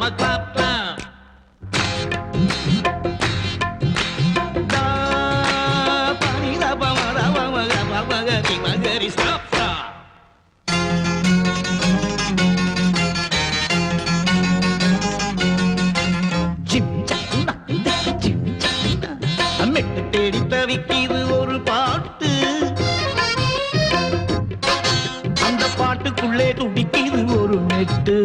mama clap clap. Da pa ni da pa ma da pa ma ga pa ma ga ti ma ga ri stop stop. ஜிம் சக்குனா ஜிம் சக்குனா மெட்டு தேடி தவிக்கிது ஒரு பாட்டு அந்த பாட்டுக்குள்ளே துடிக்கிது ஒரு மெட்டு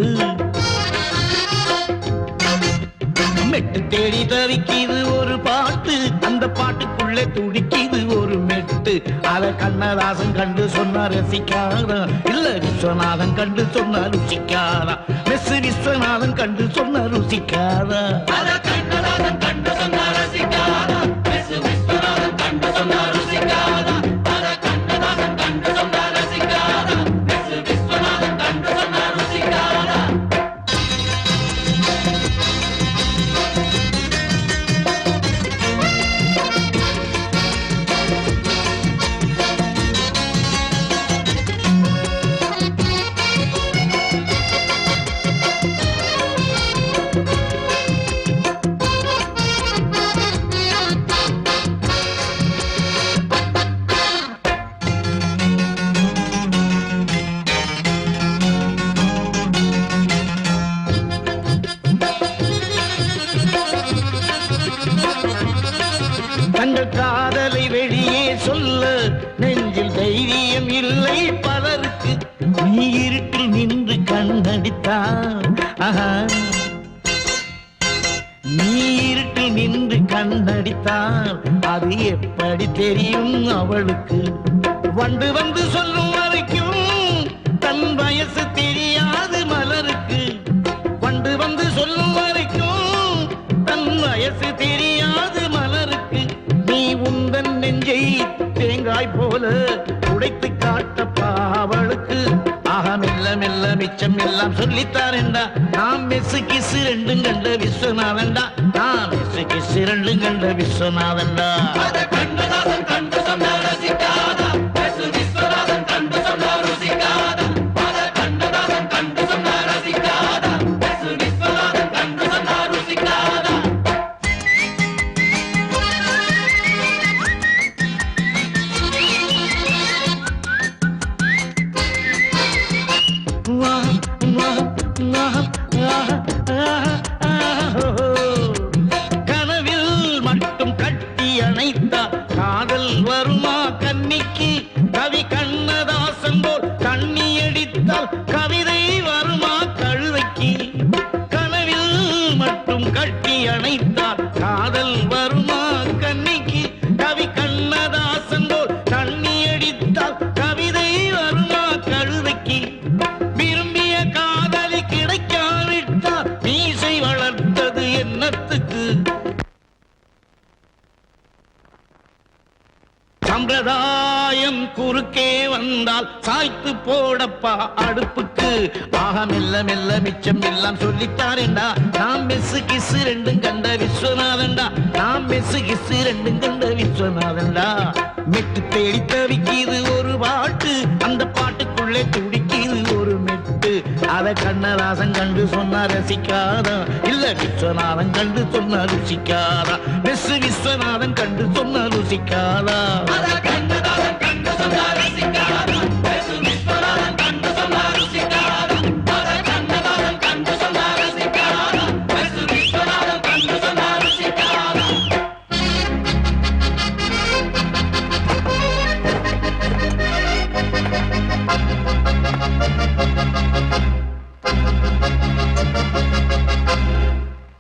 மெட்டு தேடி தவிக்கிது ஒரு பாட்டு. அந்த பாட்டுக்குள்ளே துடிக்கிது ஒரு மெட்டு. அத கண்ணதாசன் கண்டு சொன்னா ரசிக்காரா இல்ல விஸ்வநாதன் கண்டு சொன்னா ருசிக்காரா மெஸ் விஸ்வநாதன் கண்டு சொன்னா ருசிக்காரா கண்ணதாசன் கண்டு சொன்னா தங்கள் காதலை வெளியே சொல்ல நெஞ்சில் தைரியம் இல்லை பலருக்கு. நீ இருட்டில் நின்று கண்ணடித்தான். ஆஹா. நீ இருட்டில் நின்று கண்ணடித்தான். அது எப்படி தெரியும் அவளுக்கு? வந்து வந்து சொல்லும் தேங்காய் போல உடைத்து காட்டப்பா அவளுக்கு ஆக மெல்ல மெல்ல மிச்சம் எல்லாம் சொல்லித்தாரேண்டா நாம் மெசு கிசு ரெண்டும் கண்ட விஸ்வநாதன்டா. நாம் மெசு கிசு ரெண்டும் கண்ட விஸ்வநாதன்டா. கண்டதாசன் கண்டு கட்டி காதல் வருமா? சம்பிரதாயம் குறுக்கே வந்தால் சாய்த்து போடப்பா அடுப்புக்கு. ஆக மெல்ல மெல்ல மிச்சம் எல்லாம் சொல்லித்தாரேண்டா நாம் மெஸ்ஸு கிசு ரெண்டும் கண்ட விஸ்வநாதன்டா. நாம் மெஸ்ஸு கிசு ரெண்டும் கண்ட விஸ்வநாதன்டா. மெட்டு தேடி தவிக்கிது ஒரு பாட்டு அந்த பாட்டுக்குள்ளே துடிக்கிது ஒரு மெட்டு. அதை கண்ணதாசன் கண்டு சொன்னா ரசிக்காதா? இல்ல விஸ்வநாதன் கண்டு சொன்னா ருசிக்காதா? மெஸ் விஸ்வநாதன் கண்டு சொன்னா ருசிக்காதா?